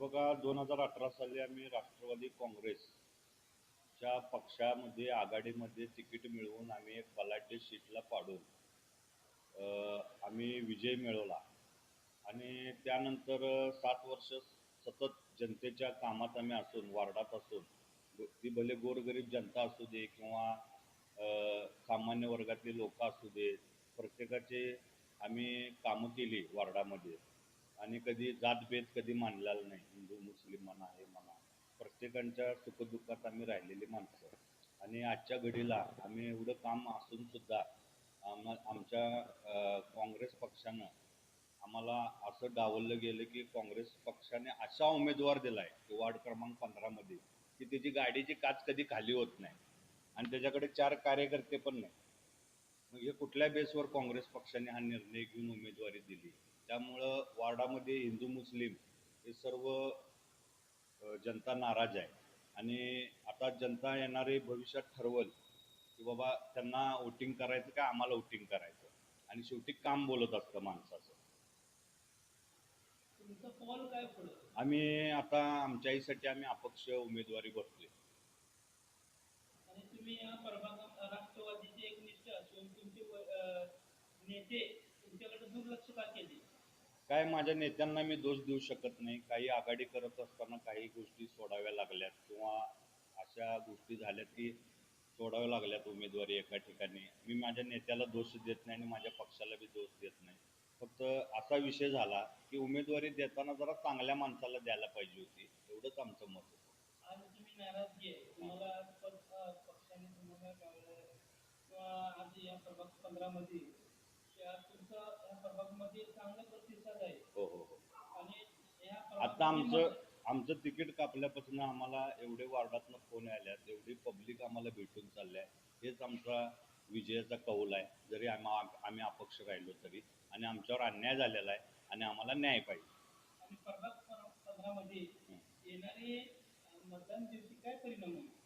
बघा दोन हजार अठरा साली आम्ही राष्ट्रवादी काँग्रेसच्या पक्षामध्ये आघाडीमध्ये तिकीट मिळवून आम्ही एक बलाढ्य सीटला पाडून आम्ही विजय मिळवला. आणि त्यानंतर सात वर्ष सतत जनतेच्या कामात आम्ही असून वार्डात असून ती भले गोरगरीब जनता असू दे किंवा सामान्य वर्गातली लोक असू दे प्रत्येकाचे आम्ही कामं केली वार्डामध्ये. आणि कधी जातभेद कधी मानलेला नाही. हिंदू मुस्लिम म्हणा हे म्हणा. प्रत्येकांच्या सुखदुःखात आम्ही राहिलेली माणसं. आणि आजच्या घडीला आम्ही एवढं काम असून सुद्धा आम आमच्या काँग्रेस पक्षानं आम्हाला असं डावललं गेलं की काँग्रेस पक्षाने असा उमेदवार दिला आहे की वार्ड क्रमांक पंधरामध्ये की त्याची गाडीची काच कधी खाली होत नाही. आणि त्याच्याकडे चार कार्यकर्ते पण नाही. मग हे कुठल्या बेसवर काँग्रेस पक्षाने हा निर्णय घेऊन उमेदवारी दिली? त्यामुळं वार्डामध्ये हिंदू मुस्लिम हे सर्व जनता नाराज आहे. आणि आता जनता येणारे भविष्यात ठरवल की बाबा त्यांना वोटिंग करायचं का आम्हाला वोटिंग करायचं? आणि शेवटी काम बोलत असतं माणसाचं. आम्ही आता आमच्या आईसाठी आम्ही अपक्ष उमेदवारी बसतोय आणि तुम्ही या प्रभाग राष्ट्रवादीचे तुमचे नेते तुमच्याकडे दुर्लक्ष का केले? काय माझ्या नेत्यांना मी दोष देऊ शकत नाही. काही आघाडी करत असताना काही गोष्टी सोडाव्या लागल्यात किंवा अशा गोष्टी झाल्यात की सोडाव्या लागल्यात उमेदवारी एका ठिकाणी. मी माझ्या नेत्याला दोष देत नाही आणि माझ्या पक्षाला बी दोष देत नाही. फक्त असा विषय झाला की उमेदवारी देताना जरा चांगल्या माणसाला द्यायला पाहिजे होती. एवढंच आमचं मत होतं. तुम्हाला हो हो हो. आता आमचं आमचं तिकीट कापल्यापासून आम्हाला एवढे वार्डातनं फोन आल्यात एवढी पब्लिक आम्हाला भेटून चालली आहे. हेच आमचा विजयाचा कौल आहे. जरी आम्हा आम्ही अपक्ष राहिलो तरी आणि आमच्यावर अन्याय झालेला आहे आणि आम्हाला न्याय पाहिजे. आणि प्रभाग येणारे मतदान दिवशी काय परिणाम होईल?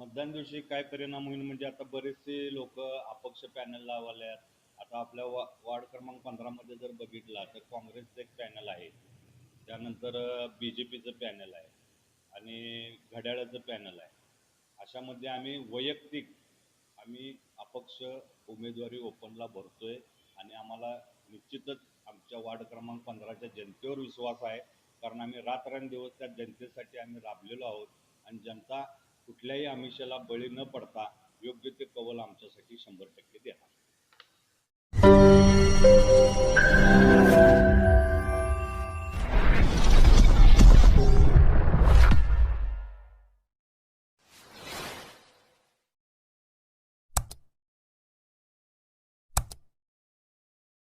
मतदान दिवशी काय परिणाम होईल? म्हणजे आता बरेचसे लोक अपक्ष पॅनल आहेत आता आपल्या वा वार्ड क्रमांक पंधरामध्ये जर बघितला तर काँग्रेसचं एक पॅनल आहे. त्यानंतर बी जे पीचं पॅनल आहे आणि घड्याळाचं पॅनल आहे. अशामध्ये आम्ही वैयक्तिक आम्ही अपक्ष उमेदवारी ओपनला भरतो आहे आणि आम्हाला निश्चितच आमच्या वार्ड क्रमांक पंधराच्या जनतेवर विश्वास आहे. कारण आम्ही रात्रंदिवस त्या जनतेसाठी आम्ही राबलेलो आहोत आणि जनता कुठल्याही आमिषाला बळी न पडता योग्य ते कवल आमच्यासाठी शंभर टक्के देणार.